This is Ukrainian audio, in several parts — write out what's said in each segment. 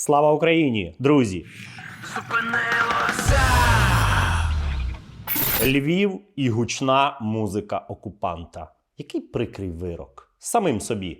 Слава Україні, друзі! Львів і гучна музика окупанта. Який прикрий вирок самим собі.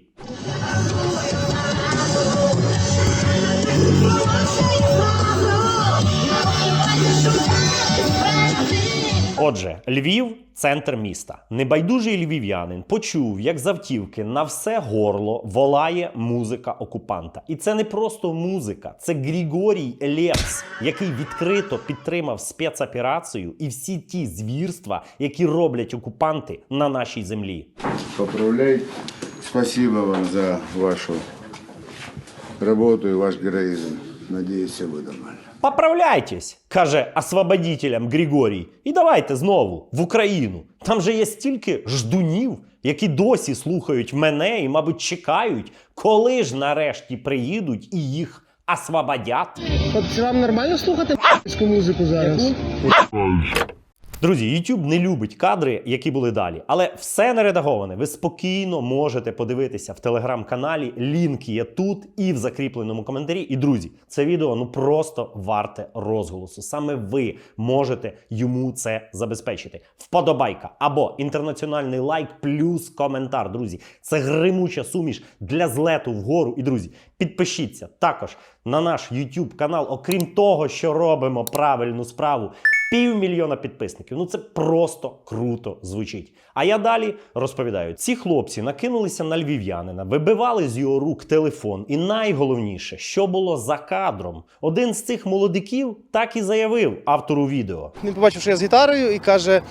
Отже, Львів центр міста. Небайдужий львів'янин почув, як з автівки на все горло волає музика окупанта. І це не просто музика, це Грігорій Лепс, який відкрито підтримав спецоперацію і всі ті звірства, які роблять окупанти на нашій землі. Поправляй. Спасибо вам за вашу работу и ваш героизм. Надеюсь, ви нормально. Поправляйтесь, каже освободителям Григорій, і давайте знову в Україну. Там же є стільки ждунів, які досі слухають мене і, мабуть, чекають, коли ж нарешті приїдуть і їх освободять. Хлопці, вам нормально слухати музику зараз? Друзі, YouTube не любить кадри, які були далі, але все не редаговане. Ви спокійно можете подивитися в телеграм-каналі. Лінк є тут і в закріпленому коментарі. І друзі, це відео ну просто варте розголосу. Саме ви можете йому це забезпечити. Вподобайка або інтернаціональний лайк плюс коментар. Друзі, це гримуча суміш для злету вгору. І друзі, підпишіться також на наш YouTube канал. Окрім того, що робимо правильну справу. Півмільйона підписників. Ну це просто круто звучить. А я далі розповідаю: ці хлопці накинулися на львів'янина, вибивали з його рук телефон. І найголовніше, що було за кадром, один з цих молодиків так і заявив автору відео. Він побачив, що я з гітарою і каже: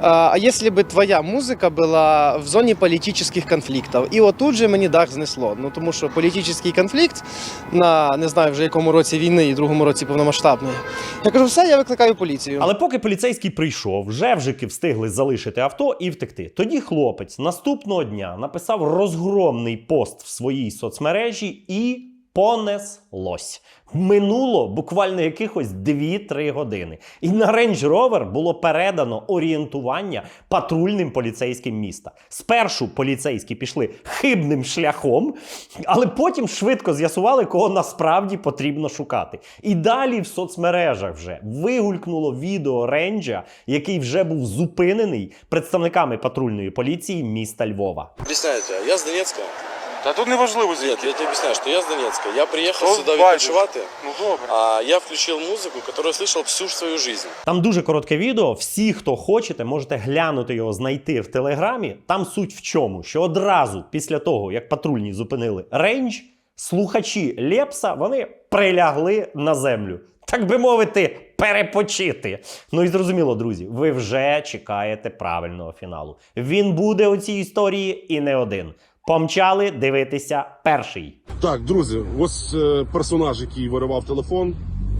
а якщо б твоя музика була в зоні політичних конфліктів? І отут же мені дах знесло. Ну тому що політичний конфлікт на не знаю вже якому році війни і другому році повномасштабної. Я кажу, все, я викликаю поліцію. Але поки поліцейський прийшов, жевжики встигли залишити авто і втекти. Тоді хлопець наступного дня написав розгромний пост в своїй соцмережі і понеслось. Минуло буквально якихось 2-3 години. І на Range Rover було передано орієнтування патрульним поліцейським міста. Спершу поліцейські пішли хибним шляхом, але потім швидко з'ясували, кого насправді потрібно шукати. І далі в соцмережах вже вигулькнуло відео Ренджа, який вже був зупинений представниками патрульної поліції міста Львова. Объясняю я з Донецька. Та тут неважливо Нет, звідки. я тебе объясняю, что я с Донецка. Я приехал Ну, сюда байдуже. відпочивати, Ну добре. а я включил музыку, которую слышал всю свою жизнь. Там дуже коротке відео. Всі, хто хочете, можете глянути його, знайти в телеграмі. Там суть в чому, що одразу після того, як патрульні зупинили рейндж, слухачі Лепса вони прилягли на землю. Так би мовити, перепочити. Ну і зрозуміло, друзі, ви вже чекаєте правильного фіналу. Він буде у цій історії і не один. Помчали дивитися перший. Так, друзі, ось е, персонаж, який виривав телефон.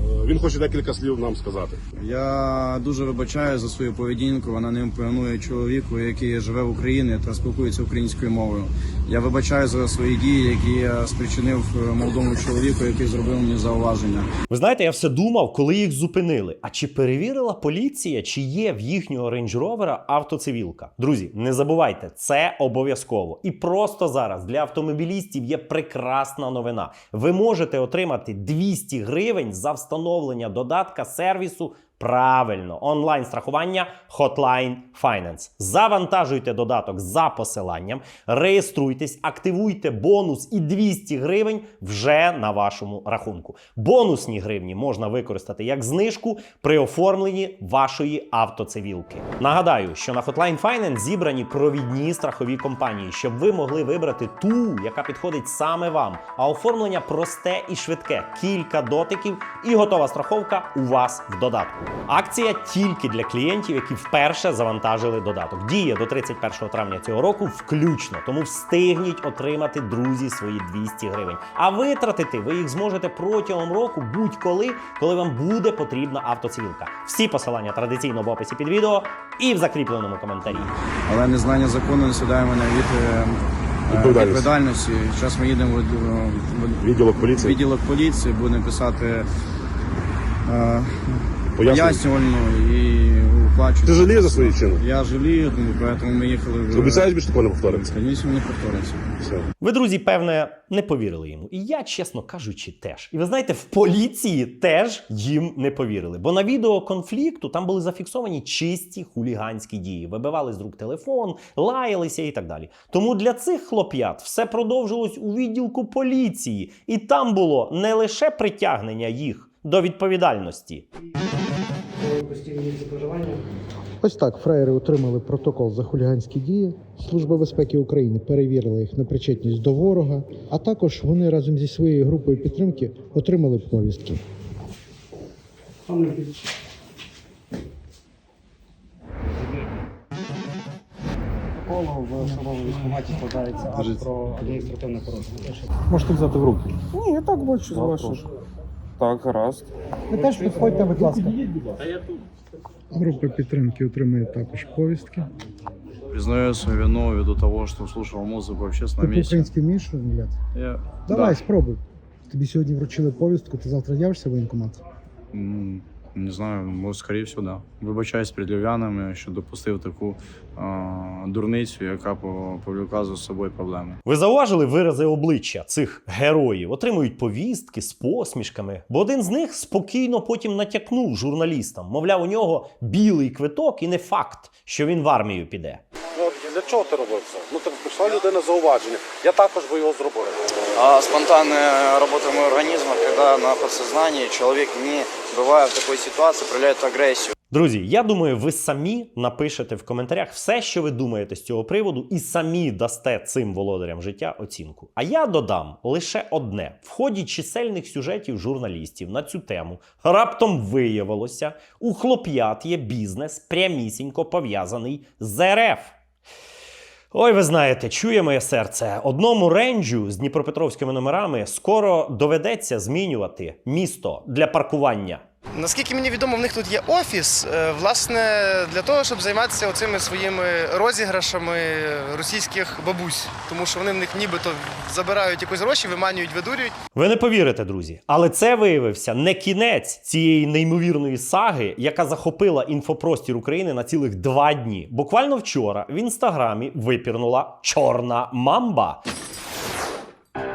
Е, Він хоче декілька слів нам сказати. Я дуже вибачаю за свою поведінку. Вона не імпонує чоловіку, який живе в Україні та спілкується українською мовою. Я вибачаю за свої дії, які я спричинив е, молодому чоловіку, який зробив мені зауваження. Ви знаєте, я все думав, коли їх зупинили. А чи перевірила поліція, чи є в їхнього рейндж-ровера автоцивілка? Друзі, не забувайте, це обов'язково. І просто зараз для автомобілістів є прекрасна новина. Ви можете отримати 200 гривень за встановлення додатка сервісу. Правильно, онлайн страхування Hotline Finance. Завантажуйте додаток за посиланням, реєструйтесь, активуйте бонус і 200 гривень вже на вашому рахунку. Бонусні гривні можна використати як знижку при оформленні вашої автоцивілки. Нагадаю, що на Hotline Finance зібрані провідні страхові компанії, щоб ви могли вибрати ту, яка підходить саме вам. А оформлення просте і швидке. Кілька дотиків і готова страховка у вас в додатку. Акція тільки для клієнтів, які вперше завантажили додаток. Діє до 31 травня цього року включно. Тому встигніть отримати друзі свої 200 гривень. А витратити ви їх зможете протягом року будь-коли, коли вам буде потрібна автоцивілка. Всі посилання традиційно в описі під відео і в закріпленому коментарі. Але незнання закону не сідає мене від е, е, Відповідальності. відповідальності. Зараз ми їдемо в, в, в Відділок поліції. відділок поліції, будемо писати Пояснення. пояснювальну і плачу. Ти жалієш за свої вчинки? Я жалію, тому поэтому ми їхали в... Обіцяєш більше такого не повториться? Звісно, не повториться. Все. Ви, друзі, певне, не повірили йому. І я, чесно кажучи, теж. І ви знаєте, в поліції теж їм не повірили. Бо на відео конфлікту там були зафіксовані чисті хуліганські дії. Вибивали з рук телефон, лаялися і так далі. Тому для цих хлоп'ят все продовжилось у відділку поліції, і там було не лише притягнення їх до відповідальності. Ось так фраєри отримали протокол за хуліганські дії. Служба безпеки України перевірила їх на причетність до ворога, а також вони разом зі своєю групою підтримки отримали повістки. Протоколу в особовому військкоматі складається акт про адміністративне порушення. Можете взяти в руки. Ні, я так бачу з прошу. Так, гаразд. Ви теж підходьте, будь ласка. Група підтримки отримує також повістки. Признаю свою вину ввиду того, что слушал музыку в Ти місці. месте. по-українськи вмієш розмовляти? Я... Давай, Да. спробуй. Тобі сьогодні вручили повістку, ти завтра явишся в воєнкомат? М, Не знаю, може, скоріше всього, да. Вибачаюсь перед львів'янами, що допустив таку а, дурницю, яка по- повлекла за собою проблеми. Ви зауважили вирази обличчя цих героїв, отримують повістки з посмішками. Бо один з них спокійно потім натякнув журналістам. Мовляв, у нього білий квиток, і не факт, що він в армію піде. Для чого ти робив це? Ну, так прийшла людина зауваження. Я також би його зробив. А спонтанная работа моего организма, когда на подсознании человек не бывая в такой ситуации, проявляет агрессию. Друзі, я думаю, ви самі напишете в коментарях все, що ви думаєте з цього приводу, і самі дасте цим володарям життя оцінку. А я додам лише одне: в ході чисельних сюжетів журналістів на цю тему раптом виявилося, у хлоп'ят є бізнес прямісінько пов'язаний з РФ. Ой, ви знаєте, чує моє серце. Одному ренджу з дніпропетровськими номерами скоро доведеться змінювати місто для паркування. Наскільки мені відомо, в них тут є офіс, е, власне, для того, щоб займатися оцими своїми розіграшами російських бабусь, тому що вони в них нібито забирають якось гроші, виманюють, видурюють. Ви не повірите, друзі, але це виявився не кінець цієї неймовірної саги, яка захопила інфопростір України на цілих два дні. Буквально вчора в інстаграмі випірнула чорна мамба.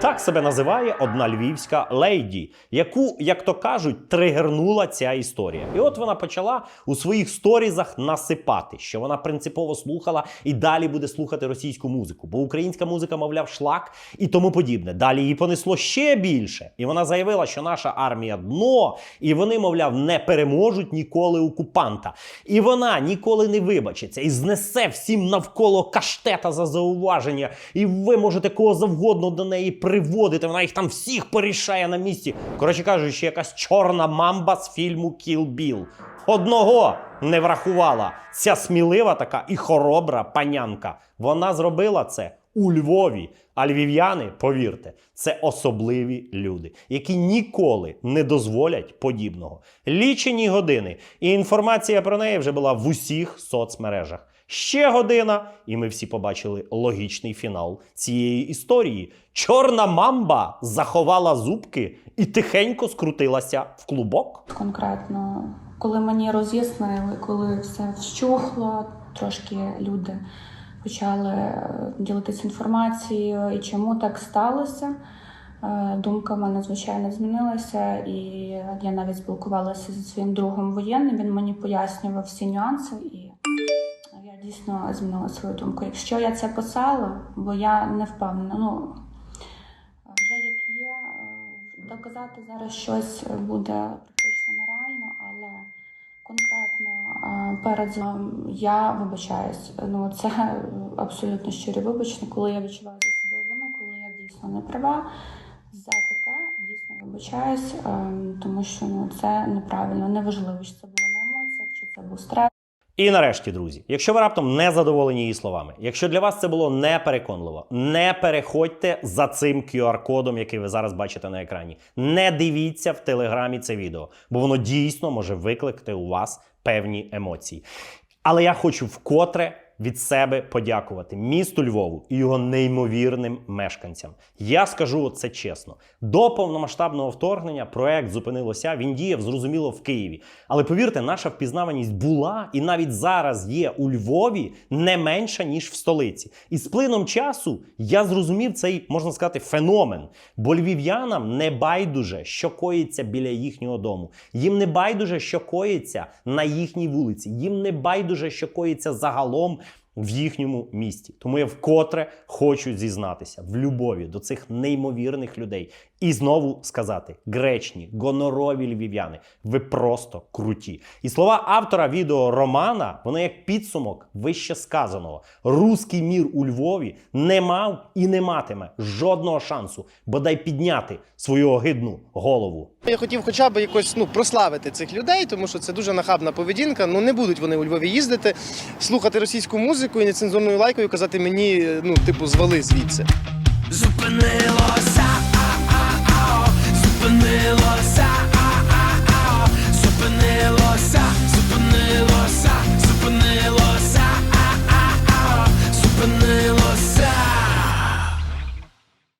Так себе називає одна львівська лейді, яку, як то кажуть, тригернула ця історія. І от вона почала у своїх сторізах насипати, що вона принципово слухала і далі буде слухати російську музику, бо українська музика, мовляв, шлак і тому подібне. Далі її понесло ще більше. І вона заявила, що наша армія дно, і вони, мовляв, не переможуть ніколи окупанта. І вона ніколи не вибачиться і знесе всім навколо каштета за зауваження. І ви можете кого завгодно до неї приводити. Вона їх там всіх порішає на місці. Коротше кажучи, якась чорна мамба з фільму Кіл Біл. Одного не врахувала ця смілива така і хоробра панянка. Вона зробила це у Львові. А львів'яни, повірте, це особливі люди, які ніколи не дозволять подібного. Лічені години, і інформація про неї вже була в усіх соцмережах. Ще година, і ми всі побачили логічний фінал цієї історії. Чорна мамба заховала зубки і тихенько скрутилася в клубок. конкретно. Коли мені роз'яснили, коли все вщухло, трошки люди почали е, ділитися інформацією і чому так сталося. Е, Думка в мене, звичайно, змінилася, і я навіть спілкувалася зі своїм другом воєнним. Він мені пояснював всі нюанси, і дійсно змінила свою думку. Якщо я це писала, бо я не впевнена, ну вже як є, е, доказати зараз щось буде практично нереально, але конкретно е, перед я вибачаюсь. Ну це абсолютно щирі вибачення, коли я відчуваю за собою вину, коли я дійсно не права. За таке дійсно вибачаюсь, е, тому що ну це неправильно. Неважливо, чи це було на емоціях, чи це був стрес. І нарешті, друзі, якщо ви раптом не задоволені її словами, якщо для вас це було непереконливо, не переходьте за цим QR-кодом, який ви зараз бачите на екрані. Не дивіться в телеграмі це відео, бо воно дійсно може викликати у вас певні емоції. Але я хочу вкотре від себе подякувати місту Львову і його неймовірним мешканцям. Я скажу це чесно. До повномасштабного вторгнення проект зупинилося. Він діяв зрозуміло в Києві. Але повірте, наша впізнаваність була і навіть зараз є у Львові не менша ніж в столиці. І з плином часу я зрозумів цей можна сказати феномен. Бо львів'янам не байдуже, що коїться біля їхнього дому. Їм не байдуже, що коїться на їхній вулиці. Їм не байдуже, що коїться загалом в їхньому місті. Тому я вкотре хочу зізнатися в любові до цих неймовірних людей і знову сказати: гречні, гонорові львів'яни, ви просто круті. І слова автора відео Романа, вони як підсумок вище сказаного. Руський мір у Львові не мав і не матиме жодного шансу бодай підняти свою огидну голову. Я хотів хоча б якось ну, прославити цих людей, тому що це дуже нахабна поведінка. Ну не будуть вони у Львові їздити, слухати російську музику і нецензурною лайкою казати мені, ну, типу, звали звідси. Зупинилось